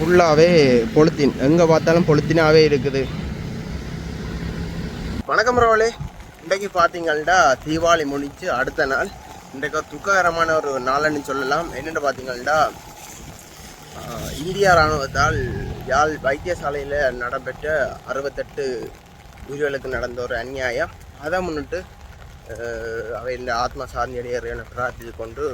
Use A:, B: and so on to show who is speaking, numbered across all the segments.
A: ஃபுல்லாகவே பொலித்தீன் எங்கே பார்த்தாலும் பொலித்தீனாகவே இருக்குது. வணக்கம் ரோலே இன்றைக்கு பார்த்தீங்கன்னா தீபாவளி முடிச்சு அடுத்த நாள். இன்றைக்கு ஒரு துக்ககரமான ஒரு நாள்னு சொல்லலாம். என்னென்னு பார்த்தீங்கன்னா இந்திய இராணுவத்தால் யாழ் வைத்தியசாலையில் நடைபெற்ற அறுபத்தெட்டு உயிர்களுக்கு நடந்த ஒரு அநியாயம். அதை முன்னிட்டு அவை இந்த ஆத்ம சாந்தியடைய என பிரார்த்தித்து கொண்டு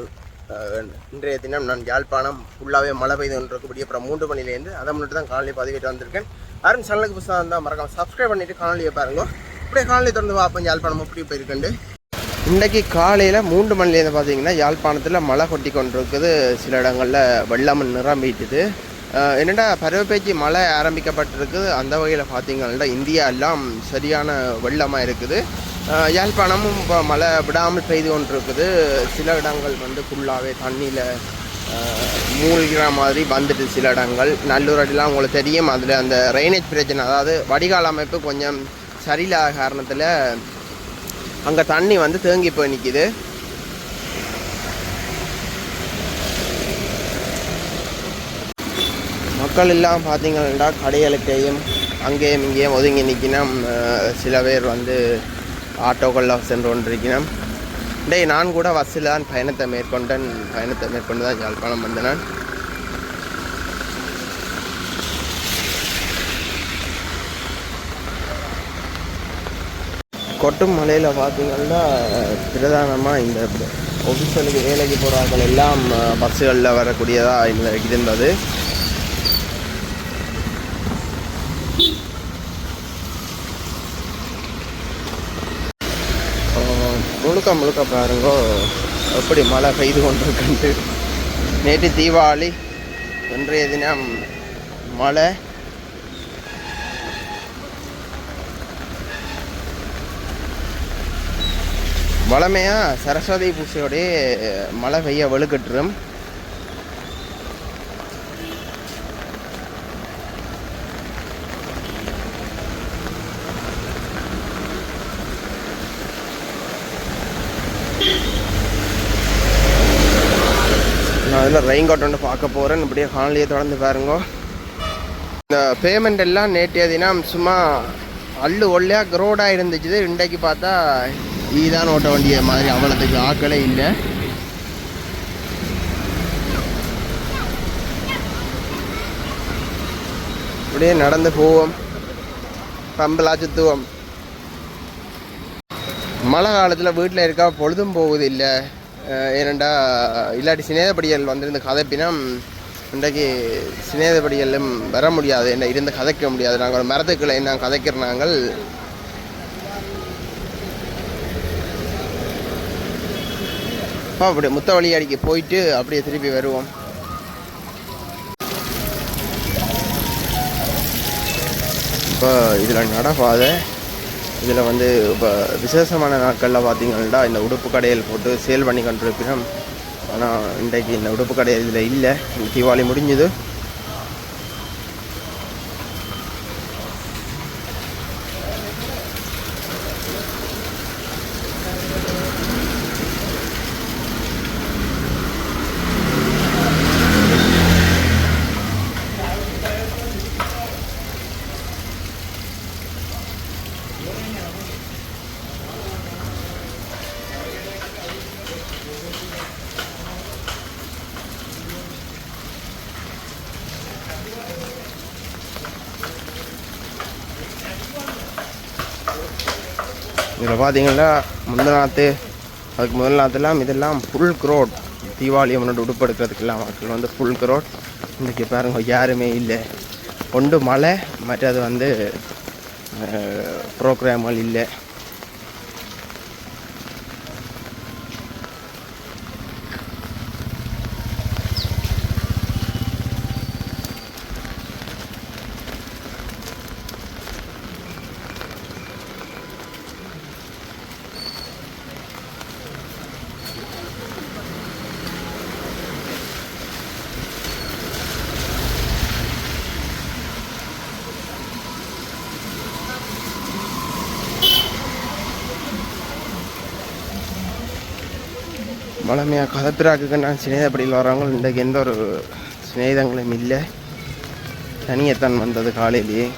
A: இன்றைய தினம் நான் யாழ்ப்பாணம் ஃபுல்லாகவே மழை பெய்து கொண்டிருக்கக்கூடிய அப்புறம் மூன்று மணிலேருந்து அதை முன்னிட்டு தான் காலையில் பதிவிட்டு வந்திருக்கேன். யாரும் சேனலுக்கு புதுசாக இருந்தால் மறக்காம சப்ஸ்கிரைப் பண்ணிவிட்டு காணொலியை பாருங்க. அப்படியே காலையில் திறந்து பார்ப்போம் யாழ்ப்பாணம் எப்படி போயிருக்கேன் இன்றைக்கி காலையில் மூன்று மணிலேருந்து பார்த்தீங்கன்னா யாழ்ப்பாணத்தில் மழை கொட்டி கொண்டிருக்குது. சில இடங்களில் வெள்ளம் நிரம்பிட்டுது. என்னடா பருவப்பேச்சு மழை ஆரம்பிக்கப்பட்டிருக்குது. அந்த வகையில் பார்த்தீங்கன்னா இந்தியா எல்லாம் சரியான வெள்ளமாக இருக்குது. யாழ்ப்பாணமும் இப்போ மழை விடாமல் பெய்து கொண்டிருக்குது. சில இடங்கள் வந்து ஃபுல்லாகவே தண்ணியில் மூழ்கிற மாதிரி வந்துட்டு சில இடங்கள். நல்லூர் அடிலாம் உங்களுக்கு தெரியும். அதில் அந்த ரெயினேஜ் பிரச்சனை அதாவது வடிகால் அமைப்பு கொஞ்சம் சரியில்லாத காரணத்தில் அங்கே தண்ணி வந்து தேங்கி போய் நிற்கிது மக்கள் எல்லாம் பார்த்தீங்கன்னா கடைகளுக்கையும் அங்கேயும் இங்கேயும் ஒதுங்கி நிற்கினா சில பேர் வந்து ஆட்டோக்களில் சென்று கொண்டிருக்கிறேன். டேய் நான் கூட பஸ்ஸில் தான் பயணத்தை மேற்கொண்டேன். பயணத்தை மேற்கொண்டு தான் யாழ்ப்பாணம் வந்தேன். கொட்டும் மலையில் பார்த்தீங்கன்னா பிரதானமாக இந்த ஒஃபிஷியலுக்கு வேலைக்கு போகிறார்கள் எல்லாம் பஸ்ஸுகளில் வரக்கூடியதாக இந்த இருந்தது முழுக்க முழுக்க பாருங்கோ. எப்படி மழை பெய்து கொண்டிருக்குன்ட்டு நேற்று தீபாவளி இன்றைய தினம் மழை. வளமையாக சரஸ்வதி பூசையோடய மழை பெய்ய வலுக்கட்டுரும் இதில் ரெயின் கோட் ஒன்று பார்க்க போகிறேன் இப்படியே காணொலியை தொடர்ந்து பாருங்க. இந்த பேமெண்ட் எல்லாம் நேற்றைய தினம் சும்மா அள்ளு ஒல்லையாக க்ரோடாக இருந்துச்சு இன்றைக்கு பார்த்தா இதுதான் ஓட்ட வேண்டிய மாதிரி அவ்வளோத்துக்கு ஆக்களே இல்லை. அப்படியே நடந்து போவோம். பம்பலா சுத்துவோம் மழை காலத்தில் வீட்டில் இருக்கா பொழுதும் போகுது இல்லை ஏனெண்டா இல்லாட்டி சினேதப்படிகள் வந்திருந்த கதைப்பினம் இன்றைக்கு சினேதப்படிகளும் வர முடியாது என்ன இருந்து கதைக்க முடியாது. நாங்கள் ஒரு மரத்துக்களை என்ன கதைக்கிற நாங்கள் அப்படி முத்த வழியாடிக்கு போயிட்டு அப்படியே திருப்பி வருவோம். இப்போ இதில் நடப்பாதை இதில் வந்து இப்போ விசேஷமான நாட்களில் பார்த்தீங்கன்னா இந்த உடுப்பு கடையில் போட்டு சேல் பண்ணி கொண்டிருக்கிறோம். ஆனால் இன்றைக்கு இந்த உடுப்பு கடையில் இதில் இல்லை. தீபாவளி முடிஞ்சுது. இதில் பார்த்தீங்கன்னா முந்தின நாற்று அதுக்கு முதல் நாற்றுலாம் இதெல்லாம் ஃபுல் க்ரோட் தீபாவளி முன்னாடி உடுப்படுக்கிறதுக்கெல்லாம் மக்கள் வந்து ஃபுல் க்ரோட் இன்றைக்கி பாருங்க யாருமே இல்லை. ஒன்று மழை மற்றது வந்து ப்ரோக்ராம்கள் இல்லை. வளமையாக கதப்பிராக்கு நான் சிநேகப்படியில் வரவங்களும் இன்றைக்கு எந்த ஒரு சிநேகிதங்களும் இல்லை. தனியத்தான் வந்தது காலையிலேயே.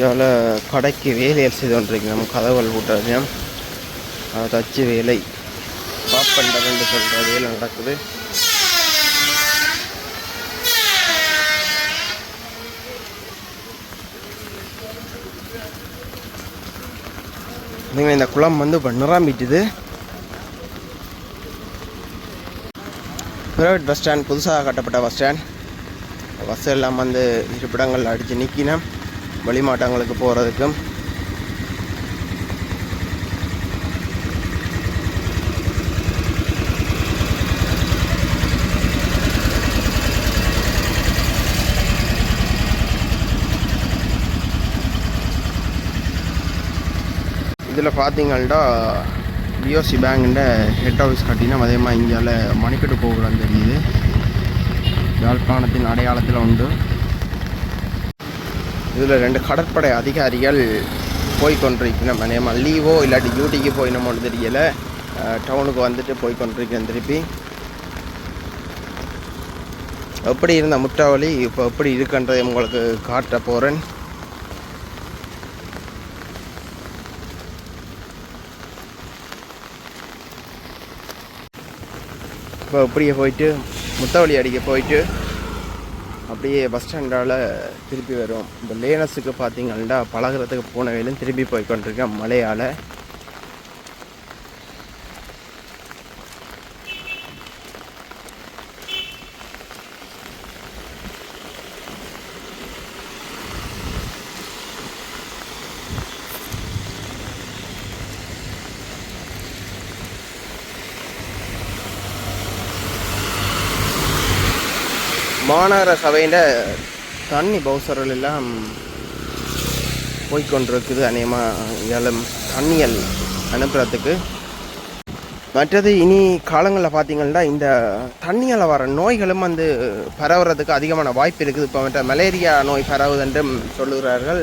A: இந்தியாவில் கடைக்கு வேலைகள் செய்து கொண்டிருக்கு நம்ம கதவுகள் கூட்டுறதையும் அதை தச்சு வேலை. பாப்பண்டர்ன்னு சொல்கிற வேலை நடக்குது. நீங்கள் இந்த குளம் வந்து இப்போ நிரம்பிட்டுது ப்ரைவேட் பஸ் ஸ்டாண்ட் புதுசாக கட்டப்பட்ட பஸ் ஸ்டாண்ட். பஸ் எல்லாம் வந்து இருப்பிடங்கள் அடித்து நிற்கினேன் வெளிமாட்டங்களுக்கு போகிறதுக்கும் இதில் பார்த்தீங்கன்னா பிஓசி பேங்குன்ற ஹெட் ஆஃபீஸ் கட்டினா அதே மாதிரி இந்தியாவில் மணிக்கட்டு போகலான்னு தெரியுது. யாழ்ப்பாணத்தின் அடையாளத்தில் உண்டு. இதில் ரெண்டு கடற்படை அதிகாரிகள் போய் கொண்டிருக்கணும் நம்ம லீவோ இல்லாட்டி டியூட்டிக்கு போயினோமோன்னு தெரியல. டவுனுக்கு வந்துட்டு போய் கொண்டிருக்கேன் திருப்பி. எப்படி இருந்த முற்றாவளி இப்போ எப்படி இருக்குன்றதை உங்களுக்கு காட்ட போகிறேன் இப்போ அப்படியே போயிட்டு முத்தவழி அடிக்க போயிட்டு அப்படியே பஸ் ஸ்டாண்டால் திருப்பி வரும் இந்த லேனஸுக்கு பார்த்தீங்கன்னா பழகிறதுக்கு போன வேலையும் திருப்பி போய் கொண்டிருக்கேன். மலையால் மாநகர சபையில் தண்ணி பவுசர்கள் எல்லாம் போய்கொண்டிருக்குது அநேகமாக ஏலம் தண்ணியல் அனுப்புறதுக்கு. மற்றது இனி காலங்களில் பார்த்தீங்கன்னா இந்த தண்ணியால் வர நோய்களும் வந்து பரவுறதுக்கு அதிகமான வாய்ப்பு இருக்குது. இப்போ மற்ற மலேரியா நோய் பரவுதென்றும் சொல்லுகிறார்கள்.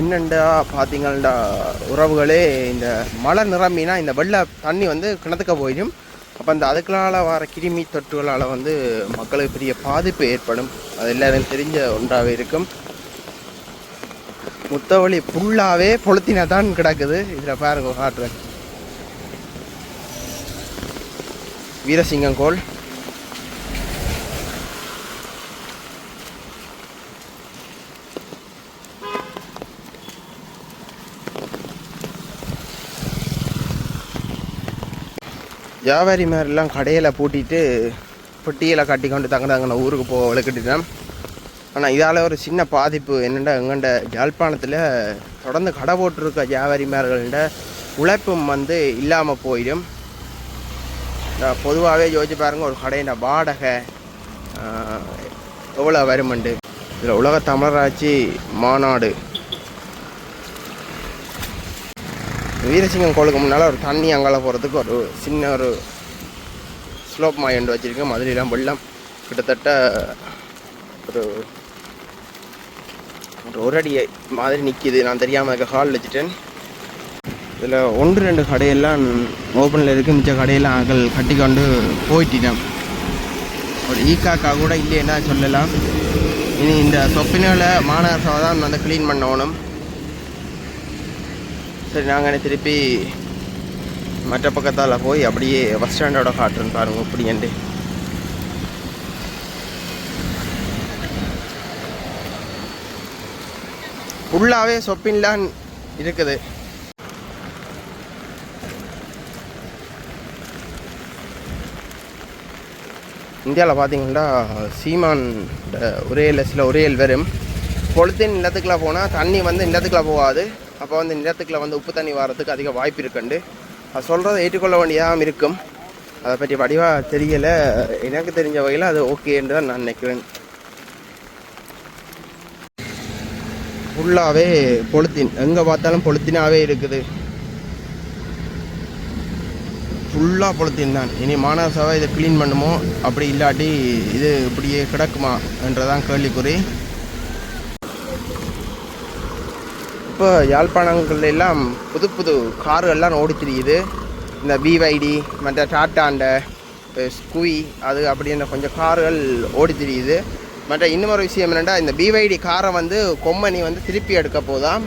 A: என்னெண்டா பார்த்தீங்கன்னா உறவுகளே இந்த மழை நிரம்பினா இந்த வெள்ள தண்ணி வந்து கிணத்துக்க போயிடும். அப்போ அந்த அதுக்களால் வர கிருமி தொற்றுகளால் வந்து மக்களுக்கு பெரிய பாதிப்பு ஏற்படும். அது எல்லாரும் தெரிஞ்ச ஒன்றாகவே இருக்கும். முத்தவழி ஃபுல்லாகவே பொழுத்தினா தான் கிடக்குது. இதில் பாருங்க காட்டுறேன். வீரசிங்கம் கோல் வியாபாரி மாதிரிலாம் கடையில் பூட்டிட்டு பெட்டியில் கட்டி கொண்டு தங்க தங்கின ஊருக்கு போக விளக்கிட்டுட்டேன் ஆனால் இதால் ஒரு சின்ன பாதிப்பு என்னென்னா எங்கண்ட ஜாழ்ப்பாணத்தில் தொடர்ந்து கடை போட்டிருக்க வியாபாரிமார்கள்ட உழைப்பும் வந்து இல்லாமல் போயிடும். பொதுவாகவே யோசிச்சு பாருங்க ஒரு கடையின் வாடகை எவ்வளோ வருமண்டு. இதில் உலக தமிழராட்சி மாநாடு வீரசிங்கம் கோளுக்கு முன்னால் ஒரு தண்ணி அங்கால போகிறதுக்கு ஒரு சின்ன ஒரு ஸ்லோப் மாயண்டு வச்சுருக்கேன் மதுரையெல்லாம் வெள்ளம். கிட்டத்தட்ட ஒரு ஒரு ஒரு அடி மாதிரி நிற்கிது நான் தெரியாமல் இருக்க ஹால் வச்சுட்டேன். இதில் ஒன்று ரெண்டு கடையெல்லாம் ஓப்பனில் இருக்குது மிச்ச கடையெல்லாம் அகல் கட்டி கொண்டு ஒரு ஈக்காக்கா கூட இல்லைன்னா சொல்லலாம். இனி இந்த சொப்பினில் மாநகர சபை தான் வந்து க்ளீன் பண்ணணும் சரி நாங்கள் திருப்பி மற்ற பக்கத்தால் போய் அப்படியே பஸ் ஸ்டாண்டோட காட்டுறேன் பாருங்க இப்படின்ட்டு ஃபுல்லாகவே சொப்பின்லாம் இருக்குது. இந்தியாவில் பார்த்தீங்கன்னா சீமான் ஒரே லெஸில் ஒரே எல் வரும் பொழுத்தின் நிலத்துக்குலாம் போனால் தண்ணி வந்து நிலத்துக்குலாம் போகாது. அப்போ வந்து நிலத்துக்குள்ள வந்து உப்பு தண்ணி வரதுக்கு அதிக வாய்ப்பு இருக்குண்டு. அது சொல்கிறத ஏற்றுக்கொள்ள வேண்டியதாக இருக்கும். அதை பற்றி வடிவாக தெரியலை. எனக்கு தெரிஞ்ச வகையில் அது ஓகேன்னு தான் நான் நினைக்கிறேன். ஃபுல்லாகவே பொலித்தீன் எங்கே பார்த்தாலும் பொலித்தீனாகவே இருக்குது. ஃபுல்லாக பொலித்தீன் தான். இனி மாணவ சபை இதை க்ளீன் பண்ணுமோ? அப்படி இல்லாட்டி இது இப்படியே கிடக்குமா? என்றதான் கேள்விக்குறி. இப்போ யாழ்ப்பாணங்கள்ல எல்லாம் புது புது கார்கள்லாம் ஓடி தெரியுது இந்த பிவைடி மற்ற டாட்டாண்ட ஸ்குவி அது அப்படின்ற கொஞ்சம் கார்கள் ஓடி தெரியுது மற்ற இன்னொரு விஷயம் என்னென்னா இந்த பிவைடி காரை வந்து கொம்மனி வந்து திருப்பி எடுக்க போதாம்.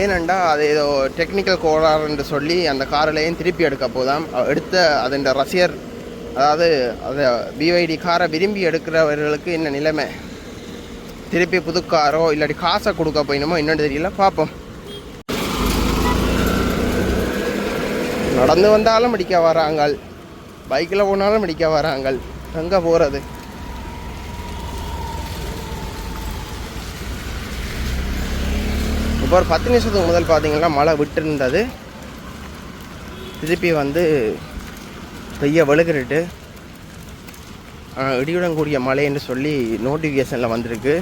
A: ஏனெண்டா அது ஏதோ டெக்னிக்கல் கோளாறுன்னு சொல்லி அந்த காரிலையும் திருப்பி எடுக்க போதாம். எடுத்த அதன் ரசிகர் அதாவது அதை பிவைடி காரை விரும்பி எடுக்கிறவர்களுக்கு என்ன நிலைமை. திருப்பி புதுக்காரோ இல்லாட்டி காசை கொடுக்க போயினுமோ என்னென்னு தெரியல பார்ப்போம். நடந்து வந்தாலும் முடிக்க வராங்கள். பைக்கில் போனாலும் முடிக்க வராங்கள். எங்கே போகிறது இப்போ ஒரு பத்து நிமிஷத்துக்கு முதல் பார்த்தீங்கன்னா மழை விட்டுருந்தது. திருப்பி வந்து பெய்ய வெளுக்கிட்டு இடியுடன் கூடிய மழைன்னு சொல்லி நோட்டிஃபிகேஷனில் வந்திருக்கு.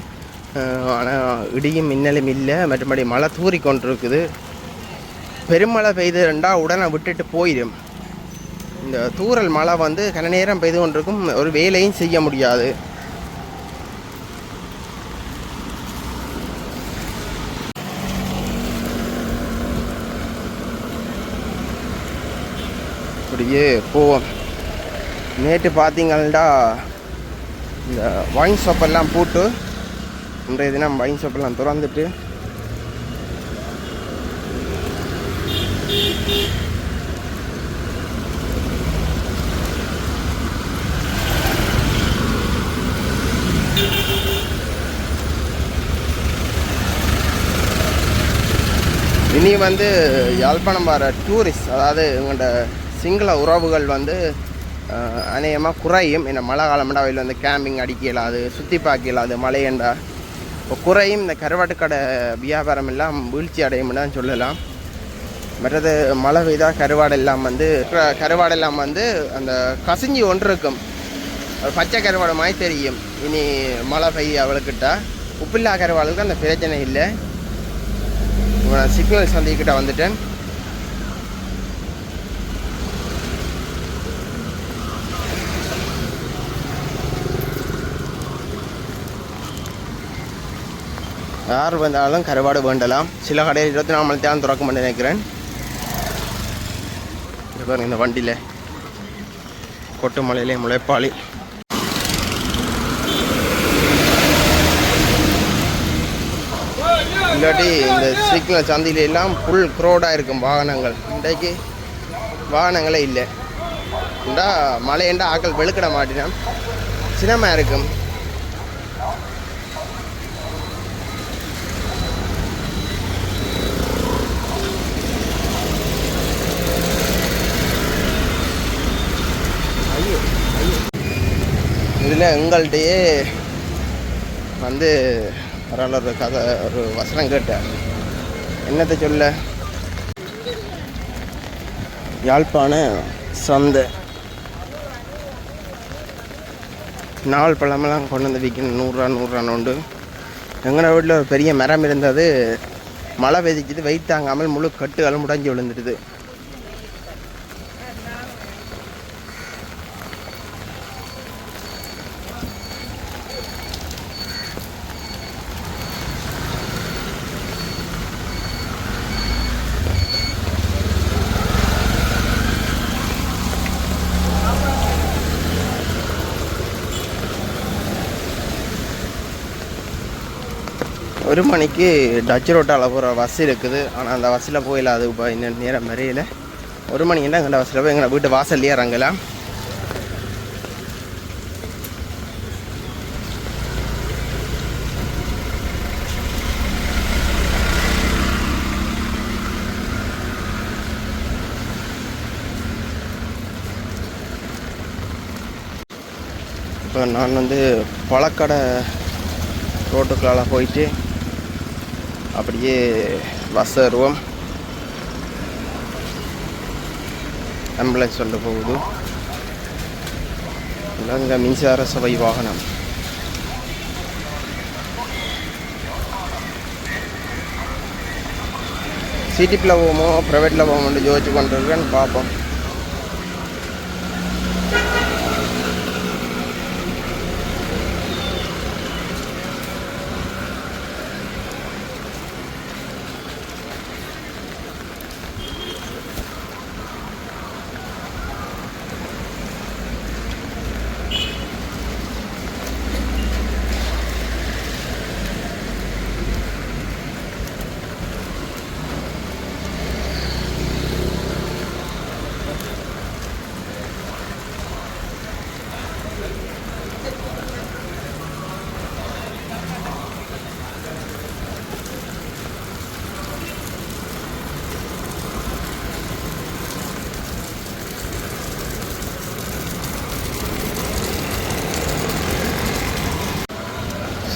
A: ஆனால் இடியும் மின்னலும் இல்லை. மற்றபடி மழை தூறி கொண்டிருக்குது பெருமழை பெய்துண்டா உடனே விட்டுட்டு போயிடும் இந்த தூறல் மழை வந்து கன நேரம் பெய்து கொண்டிருக்கும். ஒரு வேலையும் செய்ய முடியாது. அப்படியே போவோம். நேற்று பார்த்தீங்கன்னா இந்த வைன் ஷாப்பெல்லாம் போட்டு இன்றைய தினம் வைன் ஷாப்பெல்லாம் திறந்துட்டு இனி வந்து யாழ்ப்பாணம் வர டூரிஸ்ட் அதாவது இவங்கள்ட சிங்கள உறவுகள் வந்து அநேகமாக குறையும். என்ன மழை காலம்டா வெளியில் வந்து கேம்பிங் அடிக்க இயலாது சுற்றி பார்க்க இயலாது மழையண்டா குறையும் இந்த கருவாட்டு கடை வியாபாரம் எல்லாம் வீழ்ச்சி அடையும்னு தான் சொல்லலாம். மற்றது மழை பெய்தால் கருவாடு எல்லாம் வந்து க- கருவாடு எல்லாம் வந்து அந்த கசிஞ்சி ஒன்று இருக்கும் பச்சை கருவாடு மாதிரி தெரியும். இனி மழை பெய்ய அவளுக்கிட்டா. உப்பில்லா கருவாளுக்கு அந்த பிரச்சனை இல்லை. நான் சிக்னல் சந்திக்கிட்ட வந்துட்டேன். யார் வந்தாலும் கருவாடு வேண்டலாம். சில கடையில் இருபத்தி நாலு மணி தேரம் திறக்க மாட்டேன் நினைக்கிறேன். பாருங்க இந்த வண்டியில். கொட்டுமலையிலே முளைப்பாளி. இல்லாட்டி இந்த சிக்னல் சந்தியில எல்லாம் ஃபுல் க்ரோடாக இருக்கும் வாகனங்கள். இன்றைக்கு வாகனங்களே இல்லை. இண்டா மழையண்டா ஆக்கள் வெளுக்கிட மாட்டினான் சினமாக இருக்கும். இதில் எங்கள்கிட்டயே வந்து பரவாயில்ல ஒரு கதை ஒரு வசனம் கேட்டேன். என்னத்தை சொல்ல? யாழ்ப்பாண சந்தை. நாவல் பழமெல்லாம் கொண்டு வந்து விற்கணும் நூறுரூவா நூறுரூவா உண்டு. எங்களோட வீட்டில் ஒரு பெரிய மரம் இருந்தது. மழை பெய்திக்குது. வெயிட் தாங்காமல் முழு கட்டுகளும் முடஞ்சி விழுந்துடுது. மணிக்கு டச் ரோட்டால் போகிற பஸ் இருக்குது. ஆனால் அந்த பஸ்ஸில் போயில அது இப்போ இன்னும் நேரம் வரையில. ஒரு மணிக்கு தான் எங்கள் பஸ்ஸில் போய் எங்களை வீட்டு வாசல்லையே இறங்கலாம் இப்போ நான் வந்து பழக்கடை ரோட்டுக்குள்ளால போயிட்டு அப்படியே பஸ் ஏறுவோம் ஆம்புலன்ஸ் வந்து போகுது. இங்கே மின்சார சபை வாகனம். சிட்டிப்பில் போவோமோ ப்ரைவேட்டில் போவோமோன்னு யோசிச்சு கொண்டு இருக்கேன்னு பார்ப்போம்.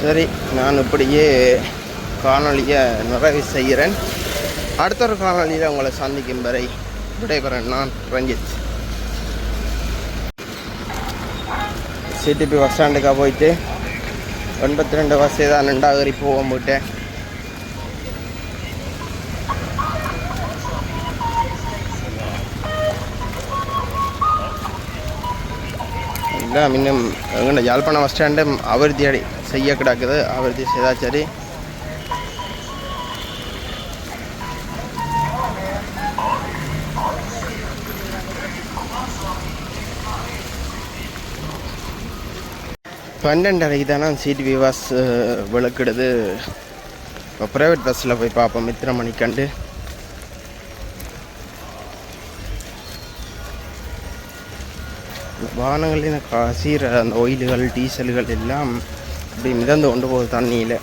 A: சரி நான் இப்படியே காணொலியை நிறைவு செய்கிறேன். அடுத்த ஒரு காணொலியில் உங்களை சந்திக்கும் வரை விடைபெறேன் நான் ரஞ்சித். சிடிபி பஸ் ஸ்டாண்டுக்காக போயிட்டு எண்பத்தி ரெண்டு பஸ் தான் ரெண்டாவது போக போயிட்டேன் இல்லை இன்னும் எங்கள்ட யாழ்ப்பாணம் பஸ் ஸ்டாண்டு அபிவிருத்தி அடி செய்ய கிடக்குது அபிவிருத்தி செய்தா சரி பன்னெண்டரைக்கு தானே சிடிவி விவாஸ் விளக்குடுது. இப்போ ப்ரைவேட் பஸ்ஸில் போய் பார்ப்போம் இத்தனை மணிக்கண்டு. வாகனங்களின் சீர அந்த ஒயில்கள் டீசல்கள் எல்லாம் இப்படி மிதந்து கொண்டு போகுது தண்ணியில்.